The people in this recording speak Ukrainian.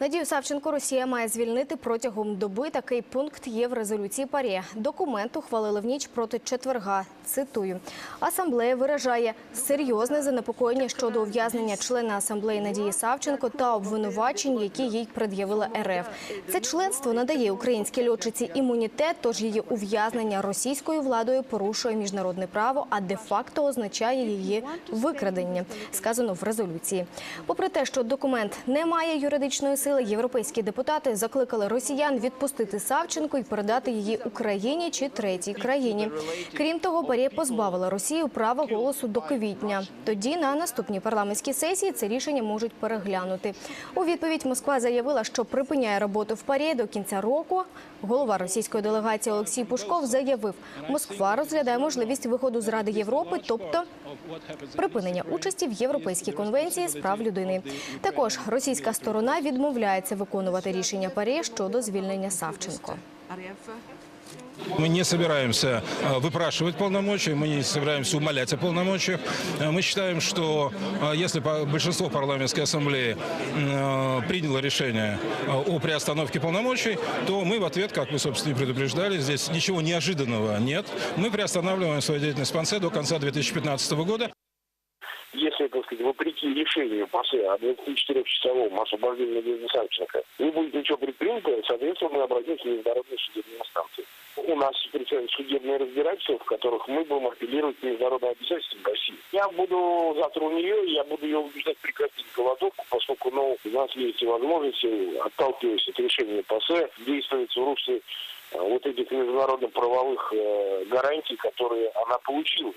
Надію Савченко Росія має звільнити протягом доби. Такий пункт є в резолюції ПАРЄ. Документ ухвалили в ніч проти четверга. Цитую. Асамблея виражає серйозне занепокоєння щодо ув'язнення члена асамблеї Надії Савченко та обвинувачень, які їй пред'явила РФ. Це членство надає українській льотчиці імунітет, тож її ув'язнення російською владою порушує міжнародне право, а де-факто означає її викрадення, сказано в резолюції. Попри те, що документ не має юридичної сили, європейські депутати закликали росіян відпустити Савченко і передати її Україні чи третій країні. Крім того, Парі позбавила Росію права голосу до квітня. Тоді на наступній парламентській сесії це рішення можуть переглянути. У відповідь Москва заявила, що припиняє роботу в Парі до кінця року. Голова російської делегації Олексій Пушков заявив, Москва розглядає можливість виходу з Ради Європи, тобто припинення участі в Європейській конвенції з прав людини. Також російська сторона відмовляється виконувати рішення Парі щодо звільнення Савченко. Мы не собираемся э, выпрашивать полномочия, мы не собираемся умолять о полномочиях. Э, Мы считаем, что э, если по- большинство парламентской ассамблеи э, приняло решение э, о приостановке полномочий, то мы в ответ, как вы, собственно, и предупреждали, здесь ничего неожиданного нет. Мы приостанавливаем свою деятельность в конце до конца 2015 года. если, так сказать, вопреки решению ПАСЕ о 24-часовом освобождении Надежды Савченко не будет ничего предпринято, соответственно, мы обратимся в международные судебные инстанции. У нас предстоят судебные разбирательства, в которых мы будем апеллировать к международным обязательствам России. Я буду завтра у нее, я буду ее убеждать прекратить голодовку, поскольку ну, у нас есть возможность, отталкиваясь от решения ПАСЕ, действовать в русле э, вот этих международно-правовых э, гарантий, которые она получила.